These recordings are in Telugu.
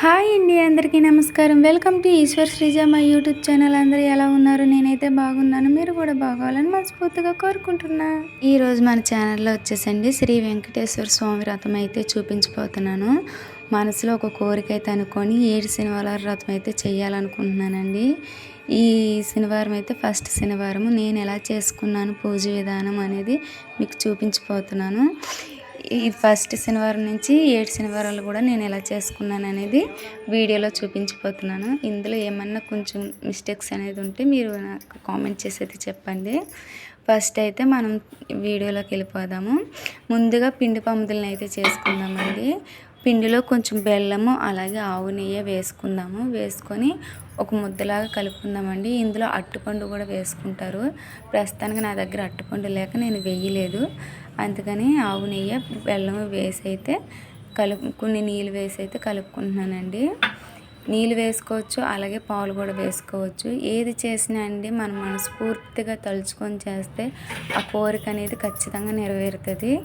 హాయ్ అండి అందరికీ నమస్కారం. వెల్కమ్ టు ఈశ్వర్ శ్రీజ మా యూట్యూబ్ ఛానల్. అందరూ ఎలా ఉన్నారు? నేనైతే బాగున్నాను. మీరు కూడా బాగోవాలని మనస్ఫూర్తిగా కోరుకుంటున్నా. ఈరోజు మన ఛానల్లో వచ్చేసండి శ్రీ వెంకటేశ్వర స్వామి వ్రతం అయితే చూపించిపోతున్నాను మనసులో ఒక కోరిక అయితే అనుకొని ఏడు శనివారాల వ్రతం అయితే చేయాలనుకుంటున్నానండి ఈ శనివారం అయితే ఫస్ట్ శనివారం నేను ఎలా చేసుకున్నాను పూజ విధానం అనేది మీకు చూపించిపోతున్నాను ఈ ఫస్ట్ శనివారం నుంచి ఏడు శనివారాలు కూడా నేను ఎలా చేసుకున్నాను అనేది వీడియోలో చూపించిపోతున్నాను. ఇందులో ఏమన్నా కొంచెం మిస్టేక్స్ అనేది ఉంటే మీరు నాకు కామెంట్ చేసేది చెప్పండి. ఫస్ట్ అయితే మనం వీడియోలోకి వెళ్ళిపోదాము. ముందుగా పిండి పందులను అయితే చేసుకుందామండి. పిండిలో కొంచెం బెల్లము అలాగే ఆవు నెయ్యి వేసుకుందాము. వేసుకొని ఒక ముద్దలాగా కలుపుకుందామండి. ఇందులో అట్టుపండు కూడా వేసుకుంటారు. ప్రస్తుతానికి నా దగ్గర అట్టుపండు లేక నేను వేయలేదు. అందుకని ఆవు నెయ్యి బెల్లం వేసి అయితే కలుపు కొన్ని నీళ్ళు వేసి అయితే కలుపుకుంటున్నానండి. నీళ్ళు వేసుకోవచ్చు అలాగే పాలు కూడా వేసుకోవచ్చు. ఏది చేసినా అండి మనం మనస్ఫూర్తిగా తలుచుకొని చేస్తే ఆ కోరిక అనేది ఖచ్చితంగా నెరవేరుతుంది.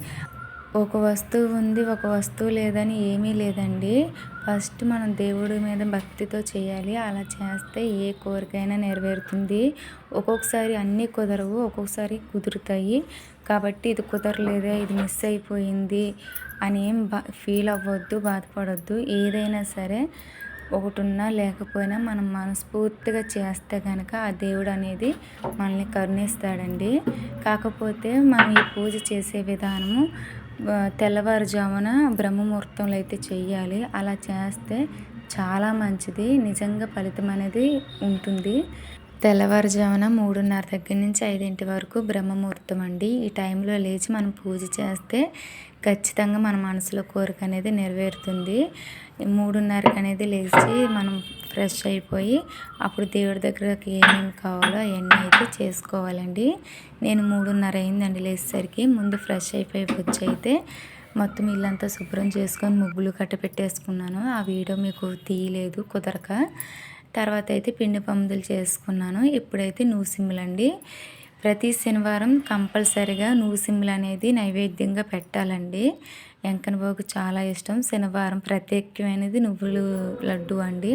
ఒక వస్తువు ఉంది ఒక వస్తువు లేదని ఏమీ లేదండి. ఫస్ట్ మనం దేవుడి మీద భక్తితో చేయాలి. అలా చేస్తే ఏ కోరికైనా నెరవేరుతుంది. ఒక్కొక్కసారి అన్నీ కుదరవు ఒక్కొక్కసారి కుదురుతాయి. కాబట్టి ఇది కుదరలేదే ఇది మిస్ అయిపోయింది అని ఏం బా ఫీల్ అవ్వద్దు బాధపడద్దు. ఏదైనా సరే ఒకటి ఉన్నా లేకపోయినా మనం మనస్ఫూర్తిగా చేస్తే కనుక ఆ దేవుడు అనేది మనల్ని కరుణిస్తాడండి. కాకపోతే మనం ఈ పూజ చేసే విధానము తెల్లవారుజామున బ్రహ్మముహూర్తంలో అయితే చేయాలి అలా చేస్తే చాలా మంచిది. నిజంగా ఫలితం అనేది ఉంటుంది. తెల్లవారుజామున మూడున్నర దగ్గర నుంచి ఐదింటి వరకు బ్రహ్మముహూర్తం అండి. ఈ టైంలో లేచి మనం పూజ చేస్తే ఖచ్చితంగా మన మనసులో కోరిక అనేది నెరవేరుతుంది. మూడున్నరకు అనేది లేచి మనం ఫ్రెష్ అయిపోయి అప్పుడు దేవుడి దగ్గరకి ఏమేమి కావాలో అవన్నీ అయితే చేసుకోవాలండి. నేను మూడున్నర అయిందండి లేచేసరికి. ముందు ఫ్రెష్ అయిపోయి వచ్చి అయితే మొత్తం ఇల్లంతా శుభ్రం చేసుకొని ముగ్గులు కట్ట పెట్టేసుకున్నాను ఆ వీడియో మీకు తీయలేదు కుదరక. తర్వాత అయితే పిండి పందులు చేసుకున్నాను. ఇప్పుడైతే నూసిమ్ములండి ప్రతి శనివారం కంపల్సరిగా నూసిమ్ములు అనేది నైవేద్యంగా పెట్టాలండి. వెంకనబాబుకి చాలా ఇష్టం. శనివారం ప్రత్యేకమైనది నువ్వులు లడ్డు అండి.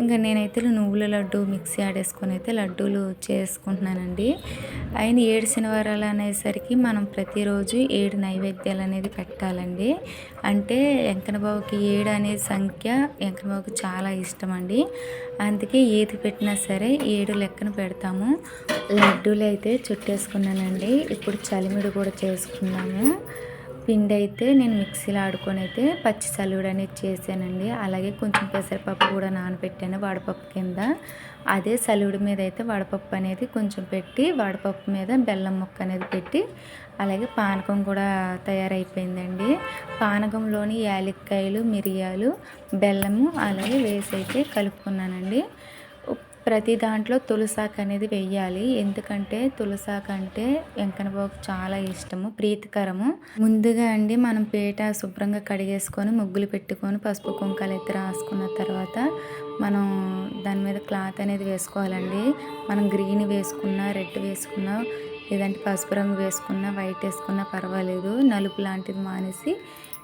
ఇంకా నేనైతే నువ్వుల లడ్డు మిక్సీ ఆడేసుకొని అయితే లడ్డూలు చేసుకుంటున్నానండి. అయిన ఏడు శనివారాలు అనేసరికి మనం ప్రతిరోజు ఏడు నైవేద్యాలు అనేది పెట్టాలండి. అంటే వెంకనబాబుకి ఏడు అనే సంఖ్య వెంకనబాబుకి చాలా ఇష్టం అండి అందుకే ఏది పెట్టినా సరే ఏడు లెక్కన పెడతాము. లడ్డూలు అయితే చుట్టేసుకున్నానండి. ఇప్పుడు చలిమిడి కూడా చేసుకున్నాము పిండి అయితే నేను మిక్సీలో ఆడుకొని అయితే పచ్చి చల్లుడు అనేది చేశానండి. అలాగే కొంచెం పెసరపప్పు కూడా నానబెట్టాను వడపప్పు కింద. అదే సలుడి మీద అయితే వడపప్పు అనేది కొంచెం పెట్టి వడపప్పు మీద బెల్లం ముక్క అనేది పెట్టి అలాగే పానకం కూడా తయారైపోయిందండి. పానకంలోని యాలక్కాయలు మిరియాలు బెల్లము అలాగే వేసి అయితే కలుపుకున్నానండి. ప్రతి దాంట్లో తులసాకు అనేది వెయ్యాలి. ఎందుకంటే తులసాకు అంటే వెంకనబాబుకు చాలా ఇష్టము ప్రీతికరము. ముందుగా అండి మనం పీట శుభ్రంగా కడిగేసుకొని ముగ్గులు పెట్టుకొని పసుపు కుంకాలు అయితే రాసుకున్న తర్వాత మనం దాని మీద క్లాత్ అనేది వేసుకోవాలండి. మనం గ్రీన్ వేసుకున్నా రెడ్ వేసుకున్నా లేదంటే పసుపు రంగు వేసుకున్నా వైట్ వేసుకున్నా పర్వాలేదు. నలుపు లాంటిది మానేసి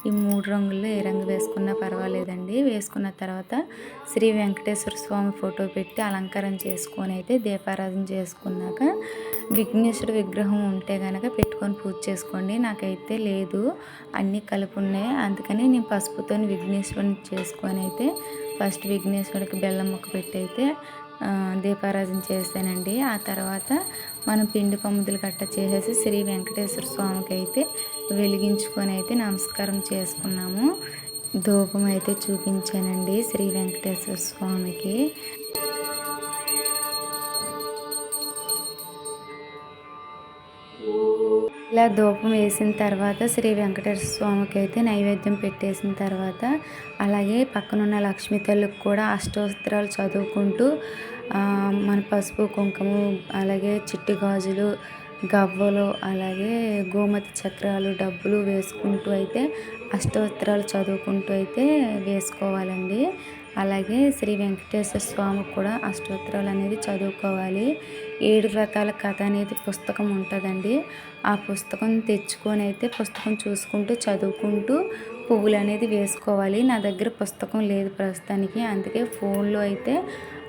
ఈ మూడు రంగుల్లో ఏ రంగు వేసుకున్నా పర్వాలేదండి. వేసుకున్న తర్వాత శ్రీ వెంకటేశ్వర స్వామి ఫోటో పెట్టి అలంకారం చేసుకొని అయితే దీపారాధన చేసుకున్నాక విఘ్నేశ్వర విగ్రహం ఉంటే కనుక పెట్టుకొని పూజ చేసుకోండి. నాకైతే లేదు. అన్నీ కలిపి ఉన్నాయి అందుకని నేను పసుపుతో విఘ్నేశ్వరుని చేసుకొని అయితే ఫస్ట్ విఘ్నేశ్వరుడికి బెల్లం ముక్క పెట్టి అయితే దీపారాధన చేశానండి. ఆ తర్వాత మనం పిండి పమ్ముదులు గట్ట చేసేసి శ్రీ వెంకటేశ్వర స్వామికి అయితే వెలిగించుకొని అయితే నమస్కారం చేసుకున్నాము. ధూపం అయితే చూపించానండి శ్రీ వెంకటేశ్వర స్వామికి. ఇలా ధూపం వేసిన తర్వాత శ్రీ వెంకటేశ్వర స్వామికి అయితే నైవేద్యం పెట్టేసిన తర్వాత అలాగే పక్కనున్న లక్ష్మీ తల్లికి కూడా అష్టోత్తరాలు చదువుకుంటూ మన పసుపు కుంకుమ అలాగే చిట్టి గాజులు గవ్వలు అలాగే గోమతి చక్రాలు డబ్బులు వేసుకుంటూ అయితే అష్టోత్తరాలు చదువుకుంటూ అయితే వేసుకోవాలండి. అలాగే శ్రీ వెంకటేశ్వర స్వామి కూడా అష్టోత్తరాలు అనేది చదువుకోవాలి. ఏడు రకాల కథ అనేది పుస్తకం ఉంటుందండి. ఆ పుస్తకం తెచ్చుకొని అయితే పుస్తకం చూసుకుంటూ చదువుకుంటూ పువ్వులు అనేది వేసుకోవాలి. నా దగ్గర పుస్తకం లేదు ప్రస్తుతానికి. అందుకే ఫోన్లో అయితే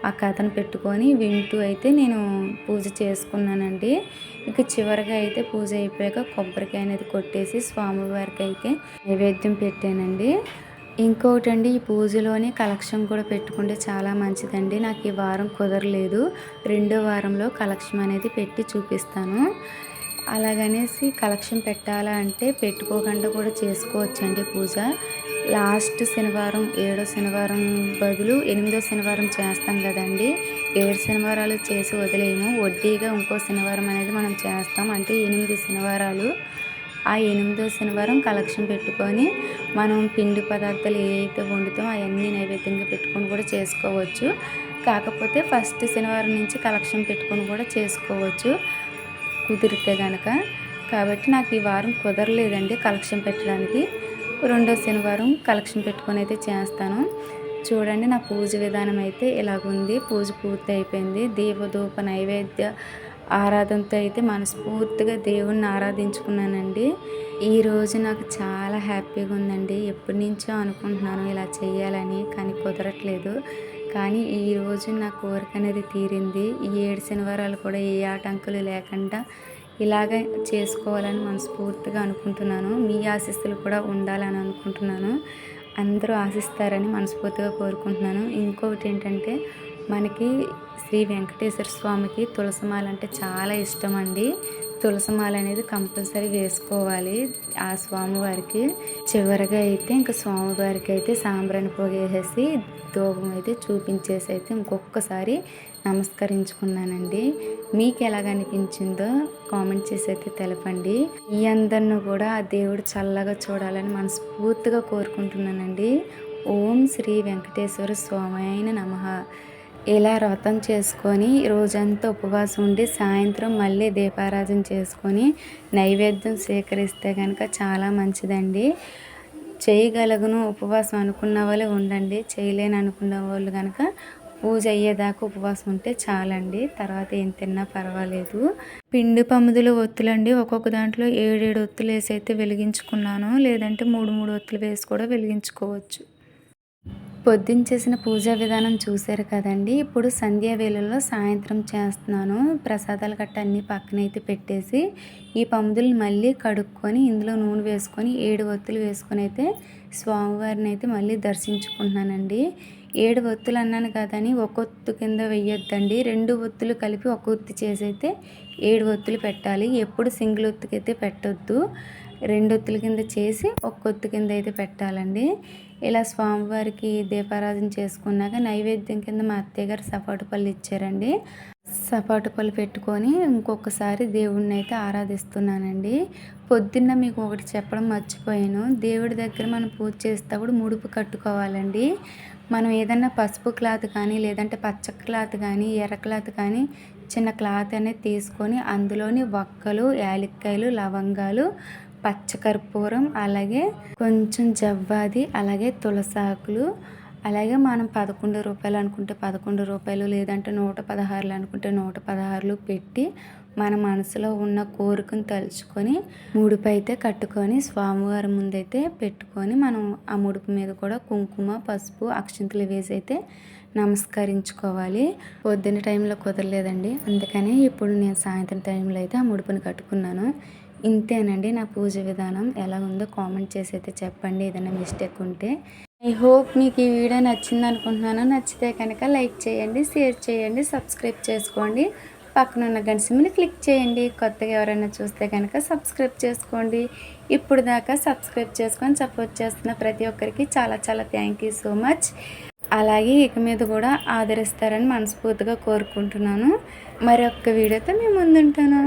ఆ కథను పెట్టుకొని వింటూ అయితే నేను పూజ చేసుకున్నానండి. ఇక చివరిగా అయితే పూజ అయిపోయాక కొబ్బరికాయ అనేది కొట్టేసి స్వామివారికి అయితే నైవేద్యం పెట్టానండి. ఇంకొకటి అండి ఈ పూజలోని కలెక్షన్ కూడా పెట్టుకుంటే చాలా మంచిదండి. నాకు ఈ వారం కుదరలేదు. రెండో వారంలో కలెక్షన్ అనేది పెట్టి చూపిస్తాను. అలాగనేసి కలెక్షన్ పెట్టాలా అంటే పెట్టుకోకుండా కూడా చేసుకోవచ్చండి పూజ. లాస్ట్ శనివారం ఏడో శనివారం బదులు ఎనిమిదో శనివారం చేస్తాం కదండి. ఏడు శనివారాలు చేసి వదిలేము వడ్డీగా ఇంకో శనివారం అనేది మనం చేస్తాం. అంటే ఎనిమిది శనివారాలు. ఆ ఎనిమిదో శనివారం కలెక్షన్ పెట్టుకొని మనం పిండి పదార్థాలు ఏవైతే వండుతాం వండుతామో అవన్నీ నైవేద్యంగా పెట్టుకొని కూడా చేసుకోవచ్చు. కాకపోతే ఫస్ట్ శనివారం నుంచి కలెక్షన్ పెట్టుకొని కూడా చేసుకోవచ్చు. కుదిరితే కనుక కాబట్టి నాకు ఈ వారం కుదరలేదండి కలెక్షన్ పెట్టడానికి. రెండో శనివారం కలెక్షన్ పెట్టుకొని అయితే చేస్తాను. చూడండి నా పూజ విధానం అయితే ఇలాగుంది. పూజ పూర్తి అయిపోయింది. దీపధూప నైవేద్య ఆరాధనతో అయితే మనస్ఫూర్తిగా దేవుణ్ణి ఆరాధించుకున్నానండి. ఈరోజు నాకు చాలా హ్యాపీగా ఉందండి. ఎప్పటి నుంచో అనుకుంటున్నాను ఇలా చేయాలని కానీ కుదరట్లేదు. కానీ ఈరోజు నా కోరిక అనేది తీరింది. ఈ ఏడు శనివారాలు కూడా ఏ ఆటంకులు లేకుండా ఇలాగ చేసుకోవాలని మనస్ఫూర్తిగా అనుకుంటున్నాను. మీ ఆశీస్సులు కూడా ఉండాలని అనుకుంటున్నాను. అందరూ ఆశిస్తారని మనస్ఫూర్తిగా కోరుకుంటున్నాను. ఇంకొకటి ఏంటంటే మనకి శ్రీ వెంకటేశ్వర స్వామికి తులసిమాల అంటే చాలా ఇష్టం అండి. తులసిమాల అనేది కంపల్సరీ వేసుకోవాలి. ఆ స్వామివారికి చివరిగా అయితే ఇంకా స్వామివారికి అయితే సాంబ్రాణి పోగేసేసి ధూపం అయితే చూపించేసి అయితే ఇంకొకసారి నమస్కరించుకున్నానండి. మీకు ఎలాగ అనిపించిందో కామెంట్ చేసి అయితే తెలపండి. ఈ అందరిని కూడా ఆ దేవుడు చల్లగా చూడాలని మనస్ఫూర్తిగా కోరుకుంటున్నానండి. ఓం శ్రీ వెంకటేశ్వర స్వామి నమ. ఇలా వ్రతం చేసుకొని రోజంతా ఉపవాసం ఉండి సాయంత్రం మళ్ళీ దీపారాధన చేసుకొని నైవేద్యం స్వీకరిస్తే కనుక చాలా మంచిదండి. చేయగలుగును ఉపవాసం అనుకున్న వాళ్ళు ఉండండి. చేయలేని అనుకున్న వాళ్ళు కనుక పూజ అయ్యేదాకా ఉపవాసం ఉంటే చాలండి. తర్వాత ఏం తిన్నా పర్వాలేదు. పిండి పమ్ముదులు ఒత్తులండి. ఒక్కొక్క దాంట్లో ఏడేడు ఒత్తులు వేసి అయితే వెలిగించుకున్నాను. లేదంటే మూడు మూడు ఒత్తులు వేసి కూడా వెలిగించుకోవచ్చు. పొద్దున్న చేసిన పూజా విధానం చూశారు కదండి. ఇప్పుడు సంధ్యా వేళల్లో సాయంత్రం చేస్తున్నాను. ప్రసాదాలు గట్ట అన్నీ పక్కనైతే పెట్టేసి ఈ పముదులు మళ్ళీ కడుక్కొని ఇందులో నూనె వేసుకొని ఏడు ఒత్తులు వేసుకొని అయితే స్వామివారిని అయితే మళ్ళీ దర్శించుకుంటున్నానండి. ఏడు ఒత్తులు అన్నాను కదని ఒక ఒత్తు కింద వెయ్యొద్దండి రెండు ఒత్తులు కలిపి ఒక ఒత్తి చేసి అయితే ఏడు ఒత్తులు పెట్టాలి. ఎప్పుడు సింగిల్ ఒత్తుకైతే పెట్టొద్దు. రెండొత్తుల కింద చేసి ఒక్కొత్తు కింద అయితే పెట్టాలండి. ఇలా స్వామివారికి దీపారాధన చేసుకున్నాక నైవేద్యం కింద మా అత్తయ్య గారు సపాటు పళ్ళు ఇచ్చారండి. సపాటు పళ్ళు పెట్టుకొని ఇంకొకసారి దేవుడిని అయితే ఆరాధిస్తున్నానండి. పొద్దున్న మీకు ఒకటి చెప్పడం మర్చిపోయాను. దేవుడి దగ్గర మనం పూజ చేసేటప్పుడు ముడుపు కట్టుకోవాలండి. మనం ఏదన్నా పసుపు క్లాత్ కానీ లేదంటే పచ్చ క్లాత్ కానీ ఎర్ర క్లాత్ కానీ చిన్న క్లాత్ అనేది తీసుకొని అందులోని వక్కలు యాలక్కాయలు లవంగాలు పచ్చకర్పూరం అలాగే కొంచెం జవ్వాది అలాగే తులసాకులు అలాగే మనం పదకొండు రూపాయలు అనుకుంటే పదకొండు రూపాయలు లేదంటే నూట పదహారులు అనుకుంటే నూట పదహారులు పెట్టి మన మనసులో ఉన్న కోరికను తలుచుకొని ముడుపు అయితే కట్టుకొని స్వామివారి ముందైతే పెట్టుకొని మనం ఆ ముడుపు మీద కూడా కుంకుమ పసుపు అక్షంతలు వేసి అయితే నమస్కరించుకోవాలి. పొద్దున్న టైంలో కుదరలేదండి. అందుకని ఇప్పుడు నేను సాయంత్రం టైంలో అయితే ఆ ముడుపుని కట్టుకున్నాను. ఇంతేనండి నా పూజ విధానం. ఎలా ఉందో కామెంట్ చేసి అయితే చెప్పండి. ఏదైనా మిస్టేక్ ఉంటే ఐ హోప్ మీకు ఈ వీడియో నచ్చింది అనుకుంటున్నాను. నచ్చితే కనుక లైక్ చేయండి షేర్ చేయండి సబ్స్క్రైబ్ చేసుకోండి. పక్కన ఉన్న గంట క్లిక్ చేయండి. కొత్తగా ఎవరైనా చూస్తే కనుక సబ్స్క్రైబ్ చేసుకోండి. ఇప్పుడు దాకా సబ్స్క్రైబ్ చేసుకొని సపోర్ట్ చేస్తున్న ప్రతి ఒక్కరికి చాలా చాలా థ్యాంక్ యూ సో మచ్. అలాగే ఇక మీద కూడా ఆదరిస్తారని మనస్ఫూర్తిగా కోరుకుంటున్నాను. మరొక వీడియోతో మేము ముందుంటాను.